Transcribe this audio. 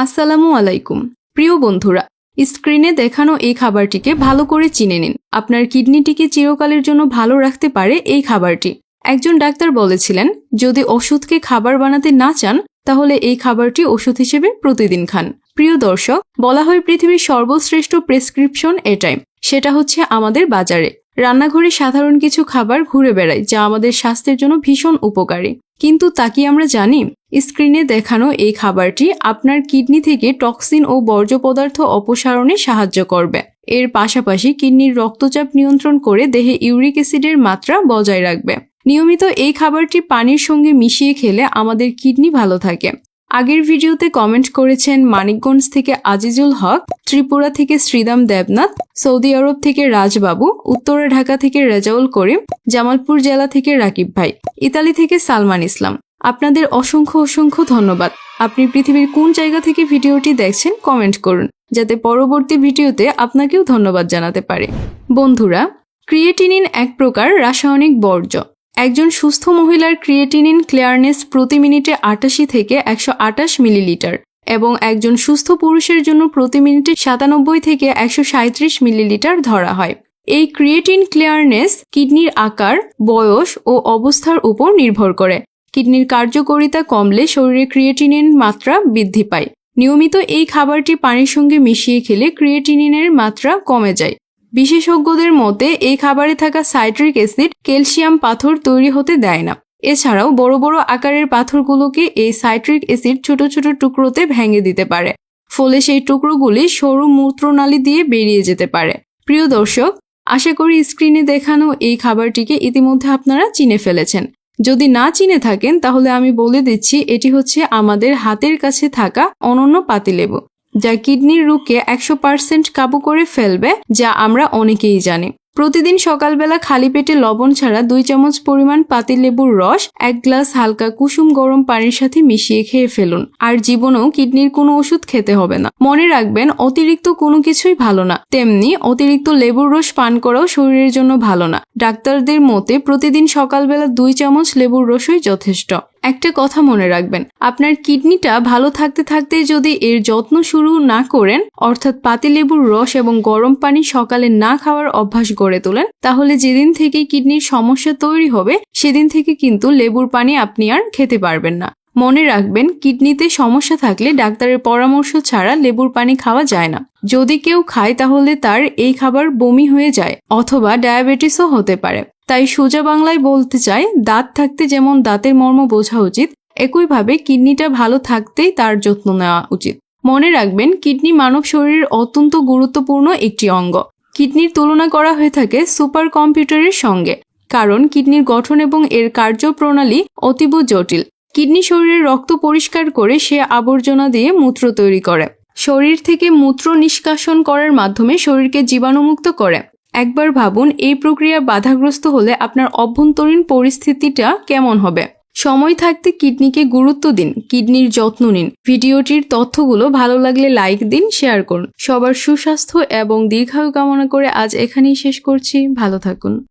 আসসালামু আলাইকুম। প্রিয় বন্ধুরা, স্ক্রিনে দেখানো এই খাবারটিকে ভালো করে চিনে নিন। আপনার কিডনিটিকে চিরকালের জন্য ভালো রাখতে পারে এই খাবারটি। একজন ডাক্তার বলেছিলেন, যদি ওষুধকে খাবার বানাতে না চান, তাহলে এই খাবারটি ওষুধ হিসেবে প্রতিদিন খান। প্রিয় দর্শক, বলা হয় পৃথিবীর সর্বশ্রেষ্ঠ প্রেসক্রিপশন এটাই। সেটা হচ্ছে আমাদের বাজারে। রান্নাঘরে সাধারণ কিছু খাবার ঘুরে বেড়ায়, যা আমাদের স্বাস্থ্যের জন্য ভীষণ উপকারী। কিন্তু তা কি আমরা জানি? স্ক্রিনে দেখানো এই খাবারটি আপনার কিডনি থেকে টক্সিন ও বর্জ্য পদার্থ অপসারণে সাহায্য করবে। এর পাশাপাশি কিডনির রক্তচাপ নিয়ন্ত্রণ করে দেহে ইউরিক অ্যাসিডের মাত্রা বজায় রাখবে। নিয়মিত এই খাবারটি পানির সঙ্গে মিশিয়ে খেলে আমাদের কিডনি ভালো থাকে। আগের ভিডিওতে কমেন্ট করেছেন মানিকগঞ্জ থেকে আজিজুল হক, ত্রিপুরা থেকে শ্রীদাম দেবনাথ, সৌদি আরব থেকে রাজবাবু, উত্তরা ঢাকা থেকে রেজাউল করিম, জামালপুর জেলা থেকে রাকিব ভাই, ইতালি থেকে সালমান ইসলাম। আপনাদের অসংখ্য অসংখ্য ধন্যবাদ। আপনি পৃথিবীর কোন জায়গা থেকে ভিডিওটি দেখছেন কমেন্ট করুন, যাতে পরবর্তী ভিডিওতে আপনাকেও ধন্যবাদ জানাতে পারে। বন্ধুরা, ক্রিয়েটিনিন এক প্রকার রাসায়নিক বর্জ্য। একজন সুস্থ মহিলার ক্রিয়েটিনিন ক্লিয়ারনেস প্রতি মিনিটে আটাশি থেকে একশো আটাশ মিলিলিটার এবং একজন সুস্থ পুরুষের জন্য প্রতি মিনিটে সাতানব্বই থেকে একশো সাঁত্রিশ মিলিলিটার ধরা হয়। এই ক্রিয়েটিন ক্লিয়ারনেস কিডনির আকার, বয়স ও অবস্থার উপর নির্ভর করে। কিডনির কার্যকারিতা কমলে শরীরে ক্রিয়েটিনের মাত্রা বৃদ্ধি পায়। নিয়মিত এই খাবারটি পানির সঙ্গে মিশিয়ে খেলে ক্রিয়েটিনিনের মাত্রা কমে যায়। বিশেষজ্ঞদের মতে, এই খাবারে থাকা সাইট্রিক অ্যাসিড ক্যালসিয়াম পাথর তৈরি হতে দেয় না। এছাড়াও বড় বড় আকারের পাথরগুলোকে এই সাইট্রিক অ্যাসিড ছোট ছোট টুকরোতে ভেঙে দিতে পারে। ফলে সেই টুকরোগুলি সরু মূত্রনালী দিয়ে বেরিয়ে যেতে পারে। প্রিয় দর্শক, আশা করি স্ক্রিনে দেখানো এই খাবারটিকে ইতিমধ্যে আপনারা চিনে ফেলেছেন। যদি না চিনে থাকেন, তাহলে আমি বলে দিচ্ছি, এটি হচ্ছে আমাদের হাতের কাছে থাকা অনন্য পাতিলেবু, যা কিডনির রোগকে একশো পার্সেন্ট কাবু করে ফেলবে, যা আমরা অনেকেই জানি। প্রতিদিন সকালবেলা খালি পেটে লবণ ছাড়া দুই চামচ পরিমাণ পাতিলেবুর রস, এক গ্লাস হালকা কুসুম গরম পানির সাথে মিশিয়ে খেয়ে ফেলুন। আর জীবনেও কিডনির কোনো ওষুধ খেতে হবে না। মনে রাখবেন, অতিরিক্ত কোনো কিছুই ভালো না। তেমনি অতিরিক্ত লেবুর রস পান করাও শরীরের জন্য ভালো না। ডাক্তারদের মতে প্রতিদিন সকালবেলা দুই চামচ লেবুর রসই যথেষ্ট। একটা কথা মনে রাখবেন, আপনার কিডনিটা ভালো থাকতে থাকতে যদি এর যত্ন শুরু না করেন, অর্থাৎ পাতিলেবুর রস এবং গরম পানি সকালে না খাওয়ার অভ্যাস গড়ে তোলেন, তাহলে যেদিন থেকে কিডনির সমস্যা তৈরি হবে, সেদিন থেকে কিন্তু লেবুর পানি আপনি আর খেতে পারবেন না। মনে রাখবেন, কিডনিতে সমস্যা থাকলে ডাক্তারের পরামর্শ ছাড়া লেবুর পানি খাওয়া যায় না। যদি কেউ খায় তাহলে তার এই খাবার বমি হয়ে যায়, অথবা ডায়াবেটিসও হতে পারে। তাই সোজা বাংলায় বলতে চাই, দাঁত থাকতে যেমন দাঁতের মর্ম বোঝা উচিত, একইভাবে কিডনিটা ভালো থাকতেই তার যত্ন নেওয়া উচিত। মনে রাখবেন, কিডনি মানব শরীরের অত্যন্ত গুরুত্বপূর্ণ একটি অঙ্গ। কিডনির তুলনা করা হয়ে থাকে সুপার কম্পিউটারের সঙ্গে, কারণ কিডনির গঠন এবং এর কার্যপ্রণালী অতীব জটিল। কিডনি শরীরের রক্ত পরিষ্কার করে সে আবর্জনা দিয়ে মূত্র তৈরি করে। শরীর থেকে মূত্র নিষ্কাশন করার মাধ্যমে শরীরকে জীবাণুমুক্ত করে। একবার ভাবুন, এই প্রক্রিয়া বাধাগ্রস্ত হলে আপনার অভ্যন্তরীণ পরিস্থিতিটা কেমন হবে? সময় থাকতে কিডনিকে গুরুত্ব দিন, কিডনির যত্ন নিন। ভিডিওটির তথ্যগুলো ভালো লাগলে লাইক দিন, শেয়ার করুন। সবার সুস্বাস্থ্য এবং দীর্ঘায়ু কামনা করে আজ এখানেই শেষ করছি। ভালো থাকুন।